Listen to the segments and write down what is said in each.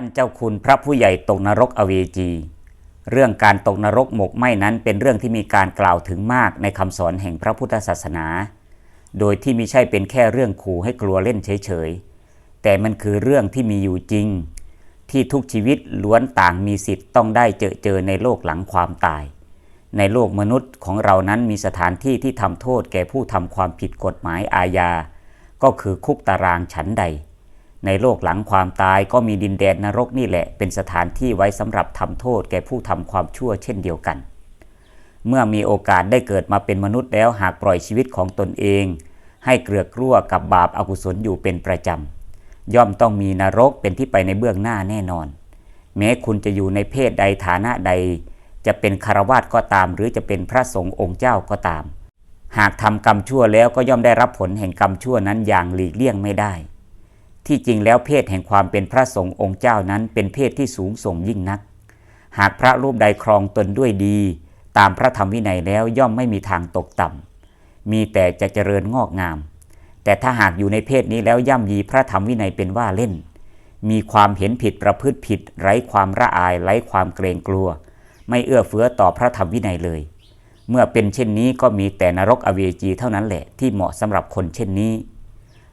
ท่านเจ้าคุณพระผู้ใหญ่ตกนรกอเวจี เรื่องการตกนรกหมกไหม้นั้นเป็นเรื่องที่มีการกล่าวถึงมากในคำสอนแห่งพระพุทธศาสนา โดยที่มิใช่เป็นแค่เรื่องขู่ให้กลัวเล่นเฉยๆ แต่มันคือเรื่องที่มีอยู่จริง ที่ทุกชีวิตล้วนต่างมีสิทธิ์ต้องได้เจอเจอในโลกหลังความตาย ในโลกมนุษย์ของเรานั้นมีสถานที่ที่ทำโทษแก่ผู้ทำความผิดกฎหมายอาญา ก็คือคุกตารางฉันใด ในโลกหลังความตายก็มีดินแดนนรกนี่แหละ เป็นสถานที่ไว้สำหรับทำโทษแก่ผู้ทำความชั่วเช่นเดียวกัน เมื่อมีโอกาสได้เกิดมาเป็นมนุษย์แล้วหากปล่อยชีวิตของตนเอง ให้เกลือกกลั้วกับบาปอากุศลอยู่เป็นประจำ ย่อมต้องมีนรกเป็นที่ไปในเบื้องหน้าแน่นอน แม้คุณจะอยู่ในเพศใดฐานะใด จะเป็นคารวาสก็ตาม หรือจะเป็นพระสงฆ์องค์เจ้าก็ตาม หากทำกรรมชั่วแล้วก็ย่อมได้รับผลแห่งกรรมชั่วนั้นอย่างหลีกเลี่ยงไม่ได้ ที่จริงแล้วเพศแห่งความเป็นพระสงฆ์องค์เจ้านั้นเป็นเพศที่สูงส่งยิ่งนัก หากพระรูปใดครองตนด้วยดี ตามพระธรรมวินัยแล้วย่อมไม่มีทางตกต่ำ มีแต่จะเจริญงอกงาม แต่ถ้าหากอยู่ในเพศนี้แล้วย่ำยีพระธรรมวินัยเป็นว่าเล่น มีความเห็นผิดประพฤติผิด ไร้ความระอายไร้ความเกรงกลัว ไม่เอื้อเฟื้อต่อพระธรรมวินัยเลย เมื่อเป็นเช่นนี้ก็มีแต่นรกอเวจีเท่านั้นแหละที่เหมาะสำหรับคนเช่นนี้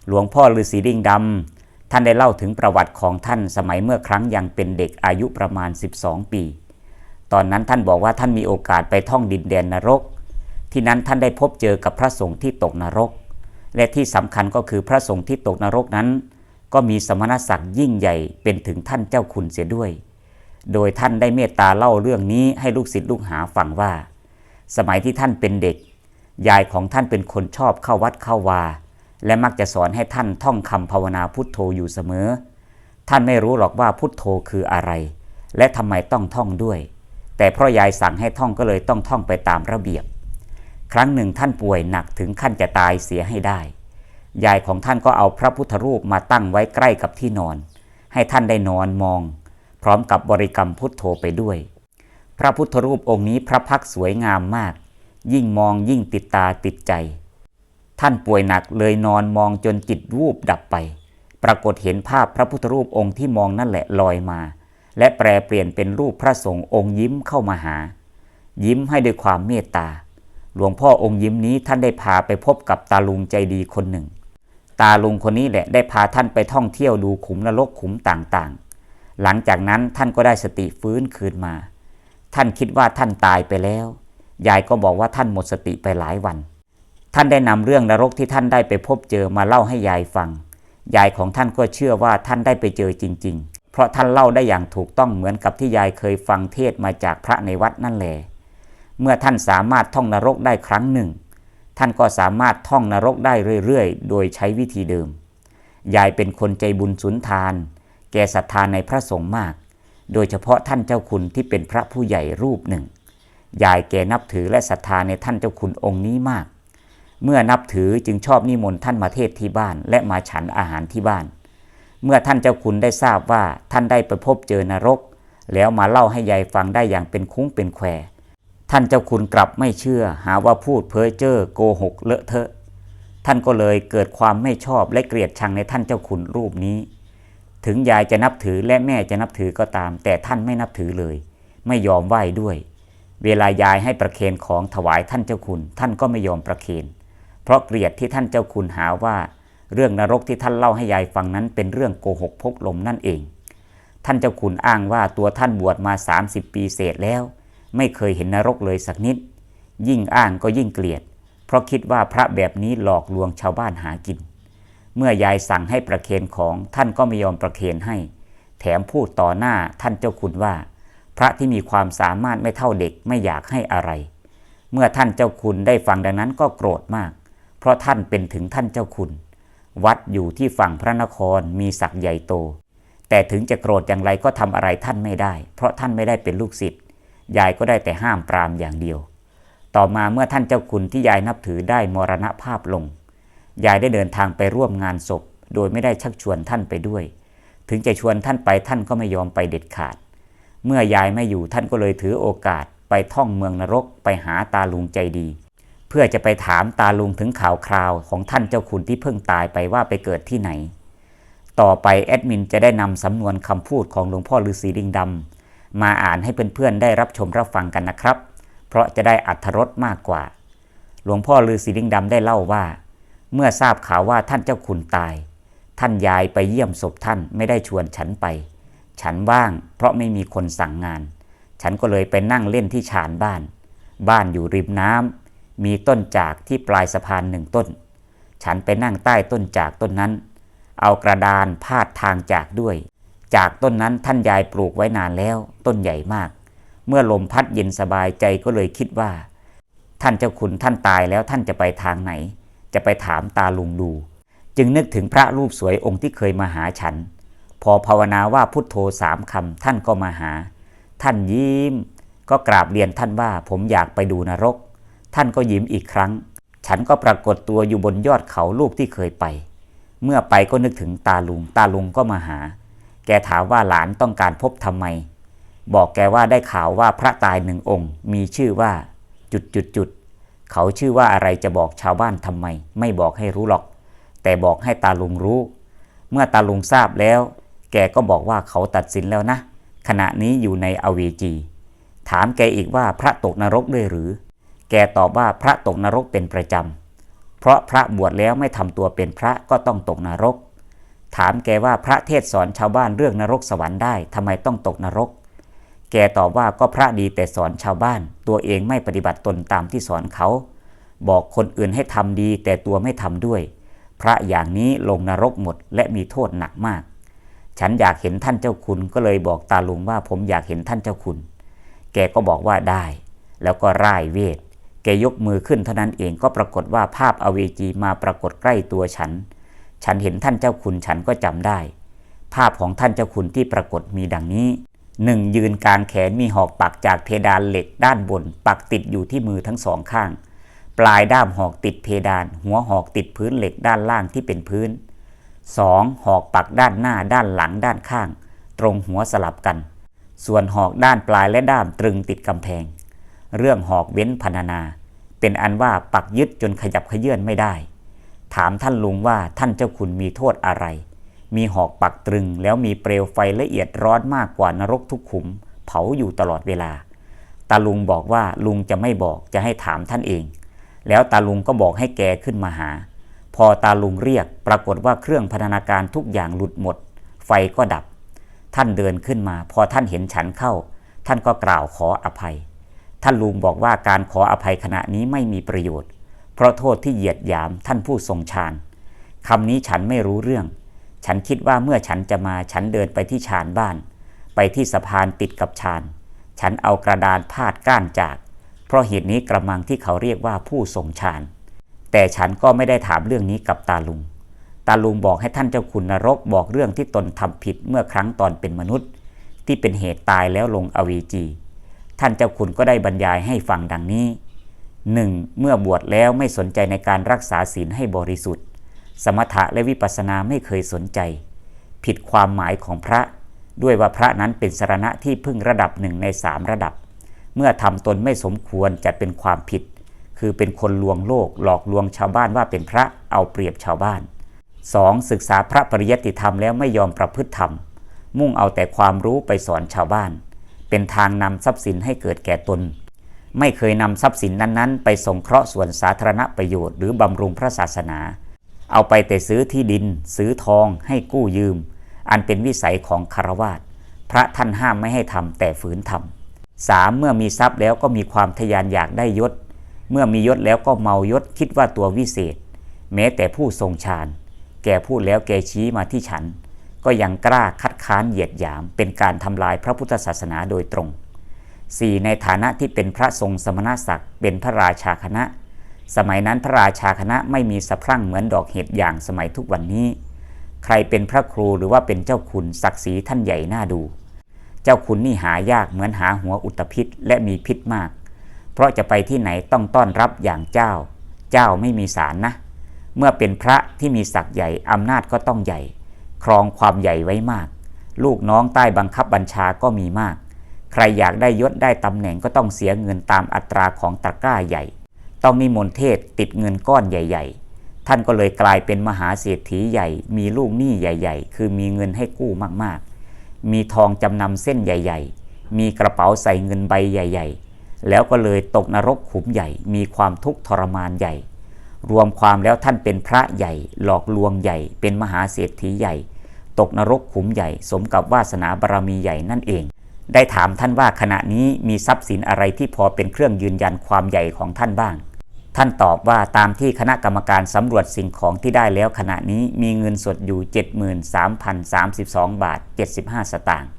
หลวงพ่อฤาษีดิ่งดำ ท่านได้เล่าถึงประวัติของท่านสมัยเมื่อครั้งยังเป็นเด็กอายุประมาณ 12 ปี ตอนนั้นท่านบอกว่าท่านมีโอกาสไปท่องดินแดนนรก ที่นั้นท่านได้พบเจอกับพระสงฆ์ที่ตกนรก และที่สำคัญก็คือพระสงฆ์ที่ตกนรกนั้น ก็มีสมณศักดิ์ยิ่งใหญ่เป็นถึงท่านเจ้าคุณเสียด้วย โดยท่านได้เมตตาเล่าเรื่องนี้ให้ลูกศิษย์ลูกหาฟังว่า สมัยที่ท่านเป็นเด็ก ยายของท่านเป็นคนชอบเข้าวัดเข้าวา และมักจะสอนให้ท่านท่องคำภาวนาพุทโธอยู่เสมอ ท่านไม่รู้หรอกว่าพุทโธคืออะไร และทำไมต้องท่องด้วย แต่เพราะยายสั่งให้ท่องก็เลยต้องท่องไปตามระเบียบ ครั้งหนึ่งท่านป่วยหนักถึงขั้นจะตายเสียให้ได้ ยายของท่านก็เอาพระพุทธรูปมาตั้งไว้ใกล้กับที่นอน ให้ท่านได้นอนมอง พร้อมกับบริกรรมพุทโธไปด้วย พระพุทธรูปองค์นี้พระพักสวยงามมาก ยิ่งมองยิ่งติดตาติดใจ ท่านป่วยหนักเลยนอนมองจนจิตวูบดับไป ปรากฏเห็นภาพพระพุทธรูปองค์ที่มองนั่นแหละลอยมา และแปลเปลี่ยนเป็นรูปพระสงฆ์องค์ยิ้มเข้ามาหา ยิ้มให้ด้วยความเมตตา หลวงพ่อองค์ยิ้มนี้ท่านได้พาไปพบกับตาลุงใจดีคนหนึ่ง ตาลุงคนนี้แหละได้พาท่านไปท่องเที่ยวดูขุมนรกขุมต่างๆ หลังจากนั้นท่านก็ได้สติฟื้นคืนมา ท่านคิดว่าท่านตายไปแล้ว ยายก็บอกว่าท่านหมดสติไปหลายวัน ท่านได้นำเรื่องนรกที่ท่านได้ไปพบเจอมาเล่าให้ยายฟัง ยายของท่านก็เชื่อว่าท่านได้ไปเจอจริง ๆ เพราะท่านเล่าได้อย่างถูกต้องเหมือนกับที่ยายเคยฟังเทศมาจากพระในวัดนั่นแหละ เมื่อท่านสามารถท่องนรกได้ครั้งหนึ่ง ท่านก็สามารถท่องนรกได้เรื่อยๆ โดยใช้วิธีเดิม ยายเป็นคนใจบุญสุนทาน แกศรัทธาในพระสงฆ์มาก โดยเฉพาะท่านเจ้าคุณที่เป็นพระผู้ใหญ่รูปหนึ่ง ยายแกนับถือและศรัทธาในท่านเจ้าคุณองค์นี้มาก เมื่อนับถือจึงชอบนิมนต์ท่านมาเทศที่บ้าน และมาฉันอาหารที่บ้าน เมื่อท่านเจ้าคุณได้ทราบว่าท่านได้ไปพบเจอนรก แล้วมาเล่าให้ยายฟังได้อย่างเป็นคุ้งเป็นแควท่านเจ้าคุณกลับไม่เชื่อ หาว่าพูดเพ้อเจ้อโกหกเลอะเทอะ ท่านก็เลยเกิดความไม่ชอบและเกลียดชังในท่านเจ้าคุณรูปนี้ ถึงยายจะนับถือและแม่จะนับถือก็ตาม แต่ท่านไม่นับถือเลย ไม่ยอมไหว้ด้วย เวลายายให้ประเคนของถวายท่านเจ้าคุณ ท่านก็ไม่ยอมประเคน เพราะเกลียดที่ท่านเจ้าคุณหาว่า เรื่องนรกที่ท่านเล่าให้ยายฟังนั้นเป็นเรื่องโกหกพกลมนั่นเอง ท่านเจ้าคุณอ้างว่าตัวท่านบวชมา 30 ปีเศษแล้ว ไม่เคยเห็นนรกเลยสักนิด ยิ่งอ้างก็ยิ่งเกลียด เพราะคิดว่าพระแบบนี้หลอกลวงชาวบ้านหากิน เมื่อยายสั่งให้ประเคนของท่านก็ไม่ยอมประเคนให้ แถมพูดต่อหน้าท่านเจ้าคุณว่า พระที่มีความสามารถไม่เท่าเด็กไม่อยากให้อะไร เมื่อท่านเจ้าคุณได้ฟังดังนั้นก็โกรธมาก เพราะท่านเป็นถึงท่านเจ้าคุณ วัดอยู่ที่ฝั่งพระนครมีศักย์ใหญ่โต แต่ถึงจะโกรธอย่างไรก็ทำอะไรท่านไม่ได้ เพราะท่านไม่ได้เป็นลูกศิษย์ยายก็ได้แต่ห้ามปรามอย่างเดียว ต่อมาเมื่อท่านเจ้าคุณที่ยายนับถือได้มรณภาพลง ยายได้เดินทางไปร่วมงานศพ โดยไม่ได้ชักชวนท่านไปด้วย ถึงจะชวนท่านไปท่านก็ไม่ยอมไปเด็ดขาด เมื่อยายไม่อยู่ท่านก็เลยถือโอกาสไปท่องเมืองนรกไปหาตาลุงใจดี เพื่อจะไปถามตาลุงถึงข่าวคราวของท่านเจ้าคุณที่เพิ่งตายไปว่าไปเกิดที่ไหน ต่อไปแอดมินจะได้นำสำนวนคำพูดของหลวงพ่อฤาษีลิงดำมาอ่านให้เพื่อนๆได้รับชมรับฟังกันนะครับ เพราะจะได้อัธรสมากกว่า หลวงพ่อฤาษีลิงดำได้เล่าว่า เมื่อทราบข่าวว่าท่านเจ้าคุณตาย ท่านยายไปเยี่ยมศพท่านไม่ได้ชวนฉันไป ฉันว่างเพราะไม่มีคนสั่งงาน ฉันก็เลยไปนั่งเล่นที่ชานบ้าน บ้านอยู่ริมน้ำ มีต้นจากที่ปลายสะพานหนึ่งต้น ฉันไปนั่งใต้ต้นจากต้นนั้น เอากระดานพาดทางจากด้วย จากต้นนั้นท่านยายปลูกไว้นานแล้ว ต้นใหญ่มาก เมื่อลมพัดเย็นสบายใจก็เลยคิดว่า ท่านเจ้าคุณท่านตายแล้วท่านจะไปทางไหน จะไปถามตาลุงดู จึงนึกถึงพระรูปสวยองค์ที่เคยมาหาฉัน พอภาวนาว่าพุทโธสามคำท่านก็มาหา ท่านยิ้มก็กราบเรียนท่านว่าผมอยากไปดูนรก ท่านก็ยิ้มอีกครั้ง ฉันก็ปรากฏตัวอยู่บนยอดเขาลูกที่เคยไป เมื่อไปก็นึกถึงตาลุง ตาลุงก็มาหา แกถามว่าหลานต้องการพบทำไม บอกแกว่าได้ข่าวว่าพระตายหนึ่งองค์ มีชื่อว่า จุดจุดจุดเขาชื่อว่าอะไรจะบอกชาวบ้านทำไม ไม่บอกให้รู้หรอก แต่บอกให้ตาลุงรู้ เมื่อตาลุงทราบแล้ว แกก็บอกว่าเขาตัดสินแล้วนะ ขณะนี้อยู่ในอเวจี ถามแกอีกว่าพระตกนรกด้วยหรือ แกตอบว่าพระตกนรกเป็นประจำ เพราะพระบวชแล้วไม่ทำตัวเป็นพระก็ต้องตกนรก ถามแกว่าพระเทศสอนชาวบ้านเรื่องนรกสวรรค์ได้ทำไมต้องตกนรก แกตอบว่าก็พระดีแต่สอนชาวบ้าน ตัวเองไม่ปฏิบัติตนตามที่สอนเขา บอกคนอื่นให้ทำดีแต่ตัวไม่ทำด้วย พระอย่างนี้ลงนรกหมดและมีโทษหนักมาก ฉันอยากเห็นท่านเจ้าคุณก็เลยบอกตาลุงว่าผมอยากเห็นท่านเจ้าคุณ แกก็บอกว่าได้ แล้วก็ร่ายเวท กยกมือขึ้นเท่านั้นเองก็ปรากฏว่าภาพอเวจีมาปรากฏใกล้ตัวฉัน ฉันเห็นท่านเจ้าคุณฉันก็จำได้ ภาพของท่านเจ้าคุณที่ปรากฏมีดังนี้หนึ่งยืนกลางแขนมีหอกปักจากเพดานเหล็กด้านบน ปักติดอยู่ที่มือทั้งสองข้าง ปลายด้ามหอกติดเพดาน หัวหอกติดพื้นเหล็กด้านล่างที่เป็นพื้น 2. หอกปักด้านหน้าด้านหลังด้านข้าง ตรงหัวสลับกัน ส่วนหอกด้านปลายและด้ามตรึงติดกำแพง เรื่องหอกเว้นพรรณนา เป็นอันว่าปักยึดจนขยับขยื่นไม่ได้ ถามท่านลุงว่าท่านเจ้าคุณมีโทษอะไร มีหอกปักตรึงแล้วมีเปลวไฟละเอียดร้อนมากกว่านรกทุกขุม เผาอยู่ตลอดเวลา ตาลุงบอกว่าลุงจะไม่บอกจะให้ถามท่านเอง แล้วตาลุงก็บอกให้แกขึ้นมาหา พอตาลุงเรียกปรากฏว่าเครื่องพัฒนาการทุกอย่างหลุดหมด ไฟก็ดับ ท่านเดินขึ้นมา พอท่านเห็นฉันเข้า ท่านก็กล่าวขออภัย ท่านลุงบอกว่าการขออภัยขณะนี้ไม่มีประโยชน์ เพราะโทษที่เหยียดหยามท่านผู้ทรงฌานคำนี้ฉันไม่รู้เรื่อง ฉันคิดว่าเมื่อฉันจะมาฉันเดินไปที่ชานบ้าน ไปที่สะพานติดกับชาน ฉันเอากระดานพาดก้านจาก เพราะเหตุนี้กระมังที่เขาเรียกว่าผู้ทรงฌาน แต่ฉันก็ไม่ได้ถามเรื่องนี้กับตาลุง ตาลุงบอกให้ท่านเจ้าคุณนรกบอกเรื่องที่ตนทำผิดเมื่อครั้งตอนเป็นมนุษย์ ที่เป็นเหตุตายแล้วลงอเวจี ท่านเจ้าคุณก็ได้บรรยายให้ฟังดังนี้ 1. เมื่อบวชแล้วไม่สนใจในการรักษาศีลให้บริสุทธิ์ สมถะและวิปัสสนาไม่เคยสนใจ ผิดความหมายของพระ ด้วยว่าพระนั้นเป็นสรณะที่พึ่งระดับหนึ่งในสามระดับ เมื่อทำตนไม่สมควรจะเป็นความผิด คือเป็นคนลวงโลกหลอกลวงชาวบ้านว่าเป็นพระเอาเปรียบชาวบ้าน 2. ศึกษาพระปริยัติธรรมแล้วไม่ยอมประพฤติธรรม มุ่งเอาแต่ความรู้ไปสอนชาวบ้าน เป็นทางนำทรัพย์สินให้เกิดแก่ตน ไม่เคยนำทรัพย์สินนั้นๆ ไปสงเคราะห์ส่วนสาธารณประโยชน์หรือบำรุงพระศาสนา เอาไปแต่ซื้อที่ดิน ซื้อทอง ให้กู้ยืม อันเป็นวิสัยของคารวาสพระท่านห้ามไม่ให้ทำแต่ฝืนทำสามเมื่อมีทรัพย์แล้วก็มีความทยานอยากได้ยศ เมื่อมียศแล้วก็เมายศคิดว่าตัววิเศษ แม้แต่ผู้ทรงฌานแกพูดแล้วแกชี้มาที่ฉัน ก็ยังกล้าคั ค้านเหยียดหยาม เป็นการทำลายพระพุทธศาสนาโดยตรง 4. ในฐานะที่เป็นพระทรงสมณศักดิ์เป็นพระราชาคณะ สมัยนั้นพระราชาคณะไม่มีสะพรั่งเหมือนดอกเห็ดอย่างสมัยทุกวันนี้ ใครเป็นพระครูหรือว่าเป็นเจ้าคุณศักดิ์ศรีท่านใหญ่น่าดู เจ้าคุณนี่หายากเหมือนหาหัวอุตพิษและมีพิษมาก เพราะจะไปที่ไหนต้องต้อนรับอย่างเจ้า เจ้าไม่มีสารนะ เมื่อเป็นพระที่มีศักดิ์ใหญ่อำนาจก็ต้องใหญ่ ครองความใหญ่ไว้มาก ลูกน้องใต้บังคับบัญชาก็มีมาก ใครอยากได้ยศได้ตำแหน่งก็ต้องเสียเงินตามอัตราของตะกร้าใหญ่ ต้องนิมนต์เทศติดเงินก้อนใหญ่ ๆ ท่านก็เลยกลายเป็นมหาเศรษฐีใหญ่ มีลูกหนี้ใหญ่ ๆ คือมีเงินให้กู้มากๆ มีทองจำนำเส้นใหญ่ ๆ มีกระเป๋าใส่เงินใบใหญ่ ๆ แล้วก็เลยตกนรกขุมใหญ่ มีความทุกข์ทรมานใหญ่ รวมความแล้วท่านเป็นพระใหญ่ หลอกลวงใหญ่ เป็นมหาเศรษฐีใหญ่ ตกนรกขุมใหญ่ สมกับวาสนาบารมีใหญ่นั่นเอง ได้ถามท่านว่าขณะนี้มีทรัพย์สินอะไรที่พอเป็นเครื่องยืนยันความใหญ่ของท่านบ้าง ท่านตอบว่าตามที่คณะกรรมการสำรวจสิ่งของที่ได้แล้วขณะนี้มีเงินสดอยู่ 73,032 บาท 75 สตางค์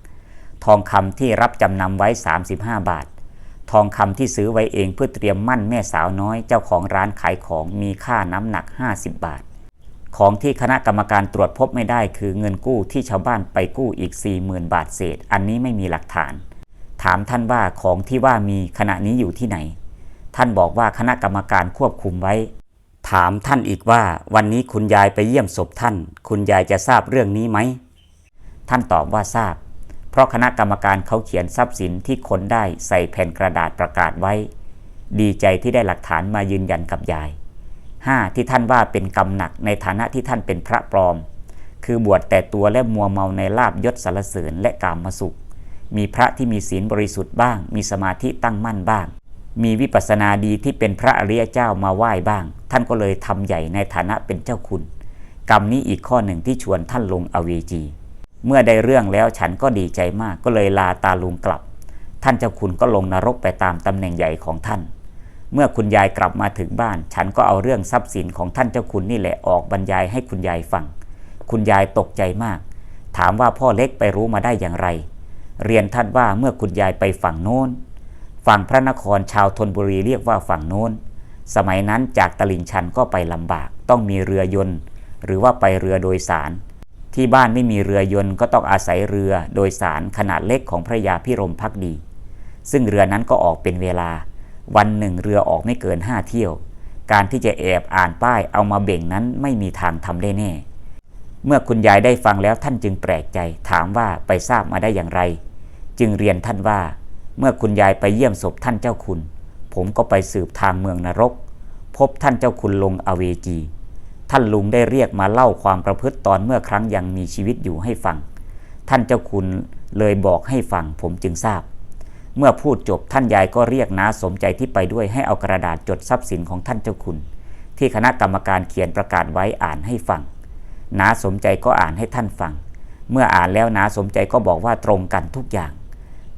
ทองคำที่รับจำนำไว้ 35 บาท ทองคำที่ซื้อไว้เองเพื่อเตรียมมั่นแม่สาวน้อยเจ้าของร้านขายของมีค่าน้ำหนัก 50 บาท ของที่คณะกรรมการตรวจพบไม่ได้คือเงินกู้ที่ชาวบ้านไปกู้อีก 40,000 บาทเศษ อันนี้ไม่มีหลักฐาน ถามท่านว่าของที่ว่ามีขณะนี้อยู่ที่ไหน ท่านบอกว่าคณะกรรมการควบคุมไว้ ถามท่านอีกว่า วันนี้คุณยายไปเยี่ยมศพท่าน คุณยายจะทราบเรื่องนี้ไหม ท่านตอบว่าทราบ เพราะคณะกรรมการเขาเขียนทรัพย์สินที่คนได้ใส่แผ่นกระดาษประกาศไว้ ดีใจที่ได้หลักฐานมายืนยันกับยาย 5. ที่ท่านว่าเป็นกรรมหนักในฐานะที่ท่านเป็นพระปลอม คือบวชแต่ตัวและมัวเมาในลาบยศสรรเสริญและกามสุข มีพระที่มีศีลบริสุทธิ์บ้าง มีสมาธิตั้งมั่นบ้าง มีวิปัสสนาดีที่เป็นพระอริยเจ้ามาไหว้บ้าง ท่านก็เลยทำใหญ่ในฐานะเป็นเจ้าคุณ กรรมนี้อีกข้อหนึ่งที่ชวนท่านลงอเวจี เมื่อได้เรื่องแล้วฉันก็ดีใจมากก็เลยลาตาลุงกลับ ท่านเจ้าคุณก็ลงนรกไปตามตำแหน่งใหญ่ของท่าน เมื่อคุณยายกลับมาถึงบ้าน ฉันก็เอาเรื่องทรัพย์สินของท่านเจ้าคุณนี่แหละออกบรรยายให้คุณยายฟัง คุณยายตกใจมาก ถามว่าพ่อเล็กไปรู้มาได้อย่างไร เรียนท่านว่าเมื่อคุณยายไปฝั่งโน้น ฝั่งพระนครชาวธนบุรีเรียกว่าฝั่งโน้น สมัยนั้นจากตลิ่งชันก็ไปลำบาก ต้องมีเรือยนต์ หรือว่าไปเรือโดยสาร ที่บ้านไม่มีเรือยนต์ก็ต้องอาศัยเรือโดยสารขนาดเล็กของพระยาพิรมพักดี ซึ่งเรือนั้นก็ออกเป็นเวลา วันหนึ่งเรือออกไม่เกินห้าเที่ยว การที่จะแอบอ่านป้ายเอามาเบ่งนั้นไม่มีทางทำได้แน่ เมื่อคุณยายได้ฟังแล้วท่านจึงแปลกใจถามว่าไปทราบมาได้อย่างไร จึงเรียนท่านว่า เมื่อคุณยายไปเยี่ยมศพท่านเจ้าคุณ ผมก็ไปสืบทางเมืองนรก พบท่านเจ้าคุณลงอเวจี ท่านลุงได้เรียกมาเล่าความประพฤติตอนเมื่อครั้งยังมีชีวิตอยู่ให้ฟัง ท่านเจ้าคุณเลยบอกให้ฟังผมจึงทราบ เมื่อพูดจบท่านยายก็เรียกน้าสมใจที่ไปด้วยให้เอากระดาษจดทรัพย์สินของท่านเจ้าคุณ ที่คณะกรรมการเขียนประกาศไว้อ่านให้ฟังน้าสมใจก็อ่านให้ท่านฟัง เมื่ออ่านแล้วน้าสมใจก็บอกว่าตรงกันทุกอย่าง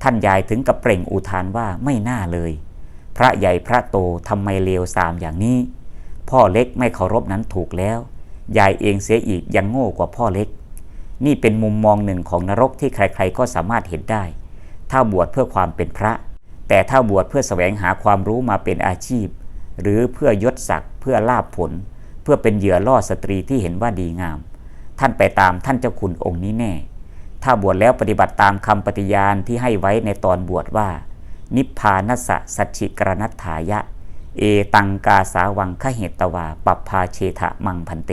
ท่านยายถึงกับเปล่งอุทานว่าไม่น่าเลย พระใหญ่พระโตทำไมเลวทรามอย่างนี้ พ่อเล็กไม่เคารพนั้นถูกแล้ว ยายเองเสียอีกยังโง่กว่าพ่อเล็ก นี่เป็นมุมมองหนึ่งของนรกที่ใครๆก็สามารถเห็นได้ ถ้าบวชเพื่อความเป็นพระ แต่ถ้าบวชเพื่อแสวงหาความรู้มาเป็นอาชีพ หรือเพื่อยศศักดิ์เพื่อลาบผล เพื่อเป็นเหยื่อล่อสตรีที่เห็นว่าดีงาม ท่านไปตามท่านเจ้าคุณองค์นี้แน่ ถ้าบวชแล้วปฏิบัติตามคำปฏิญาณที่ให้ไว้ในตอนบวชว่า นิพพานัสสะสัจฉิกรณัฐายะ เอตังกาสาวังขเหตตวาปัปพาเชทะมังพันเต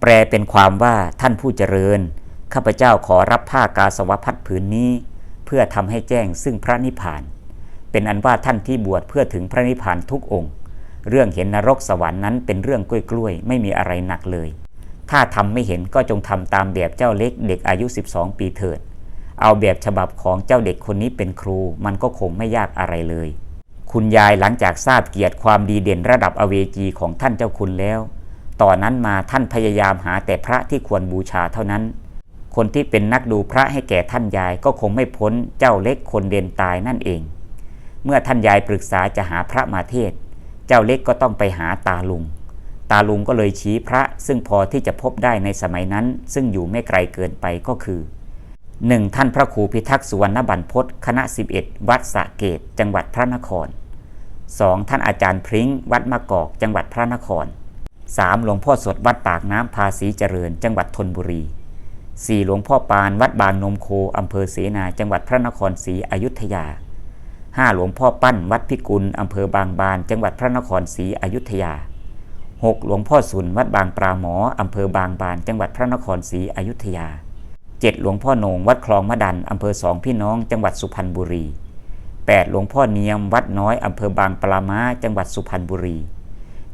แปลเป็นความว่าท่านผู้เจริญข้าพเจ้าขอรับผ้ากาสวพัดผืนนี้ เพื่อทำให้แจ้งซึ่งพระนิพพาน เป็นอันว่าท่านที่บวชเพื่อถึงพระนิพพานทุกองค์ เรื่องเห็นนรกสวรรค์นั้นเป็นเรื่องกล้วยๆไม่มีอะไรหนักเลย ถ้าทำไม่เห็นก็จงทำตามแบบเจ้าเล็กเด็กอายุ 12 ปีเถิด เอาแบบฉบับของเจ้าเด็กคนนี้เป็นครู มันก็คงไม่ยากอะไรเลย คุณยายหลังจากทราบเกียรติความดีเด่นระดับอเวจีของท่านเจ้าคุณแล้ว ต่อนนั้นมาท่านพยายามหาแต่พระที่ควรบูชาเท่านั้น คนที่เป็นนักดูพระให้แก่ท่านยายก็คงไม่พ้นเจ้าเล็กคนเด่นตายนั่นเอง เมื่อท่านยายปรึกษาจะหาพระมาเทศ เจ้าเล็กก็ต้องไปหาตาลุง ตาลุงก็เลยชี้พระซึ่งพอที่จะพบได้ในสมัยนั้น ซึ่งอยู่ไม่ไกลเกินไปก็คือ 1. ท่านพระครูพิทักษ์สุวรรณบันพศคณะ 11 วัดสะเกตจังหวัดพระนคร 2. ท่านอาจารย์พริ้งวัดมะกอกจังหวัดพระนคร 3. หลวงพ่อสดวัดปากน้ำภาษีเจริญ จังหวัดธนบุรี 4. หลวงพ่อปานวัดบางนมโคอำเภอเสนาจังหวัดพระนครศรีอยุธยา 5. หลวงพ่อปั้นวัดพิกุลอำเภอบางบาน จังหวัดพระนครศรีอยุธยา 6. หลวงพ่อสุนวัดบางปราหมออำเภอบางบาน จังหวัดพระนครศรีอยุธยา 7. หลวงพ่อโหนงวัดคลองมะดันอำเภอสองพี่น้อง จังหวัดสุพรรณบุรี 8. หลวงพ่อเนียมวัดน้อยอำเภอบางปลาม้าจังหวัดสุพรรณบุรี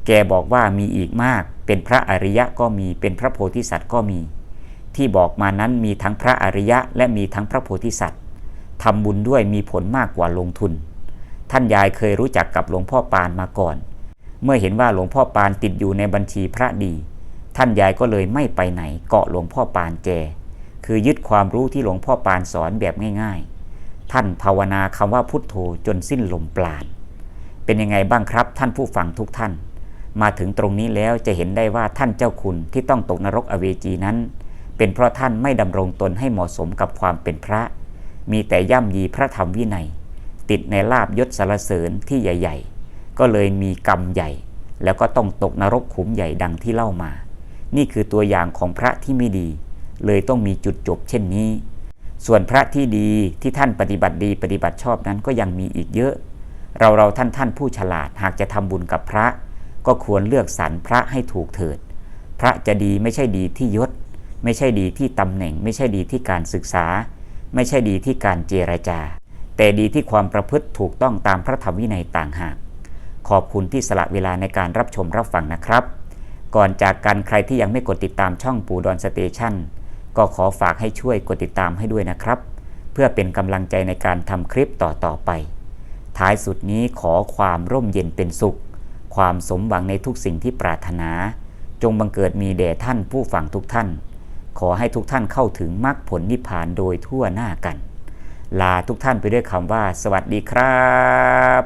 แกบอกว่ามีอีกมากเเป็นพระอริยะก็มี เป็นพระโพธิสัตว์ก็มี ที่บอกมานั้นมีทั้งพระอริยะ และมีทั้งพระโพธิสัตว์ทำบุญด้วยมีผลมากกว่าลงทุน ท่านยายเคยรู้จักกับหลวงพ่อปานมาก่อน เมื่อเห็นว่าหลวงพ่อปานติดอยู่ในบัญชีพระดี ท่านยายก็เลยไม่ไปไหนเกาะหลวงพ่อปานแจ คือยึดความรู้ที่หลวงพ่อปานสอนแบบง่ายๆ ท่านภาวนาคำว่าพุทโธจนสิ้นลมปราณเป็นยังไงบ้างครับ ท่านผู้ฟังทุกท่าน มาถึงตรงนี้แล้วจะเห็นได้ว่าท่านเจ้าคุณที่ต้องตกนรกอเวจีนั้น เป็นเพราะท่านไม่ดำรงตนให้เหมาะสมกับความเป็นพระ มีแต่ย่ำยีพระธรรมวินัย ติดในลาบยศสารเสริญที่ใหญ่ ๆ ก็เลยมีกรรมใหญ่ แล้วก็ต้องตกนรกขุมใหญ่ดังที่เล่ามา นี่คือตัวอย่างของพระที่ไม่ดี เลยต้องมีจุดจบเช่นนี้ ส่วนพระที่ดีที่ท่านปฏิบัติดีปฏิบัติชอบนั้นก็ยังมีอีกเยอะ เราเราท่านท่านผู้ฉลาดหากจะทำบุญกับพระ ก็ควรเลือกสรรพระให้ถูกเถิด พระจะดีไม่ใช่ดีที่ยศ ไม่ใช่ดีที่ตำแหน่ง ไม่ใช่ดีที่การศึกษา ไม่ใช่ดีที่การเจรจา แต่ดีที่ความประพฤติถูกต้องตามพระธรรมวินัยต่างหาก ขอบคุณที่สละเวลาในการรับชมรับฟังนะครับ ก่อนจากกันใครที่ยังไม่กดติดตามช่องปูดอนสเตชันก็ขอฝากให้ช่วยกดติดตามให้ด้วยนะครับ เพื่อเป็นกำลังใจในการทำคลิปต่อๆไป ท้ายสุดนี้ขอความร่มเย็นเป็นสุข ความสมหวังในทุกสิ่งที่ปรารถนา จงบังเกิดมีแด่ท่านผู้ฟังทุกท่าน ขอให้ทุกท่านเข้าถึงมรรคผลนิพพานโดยทั่วหน้ากัน ลาทุกท่านไปด้วยคำว่า สวัสดีครับ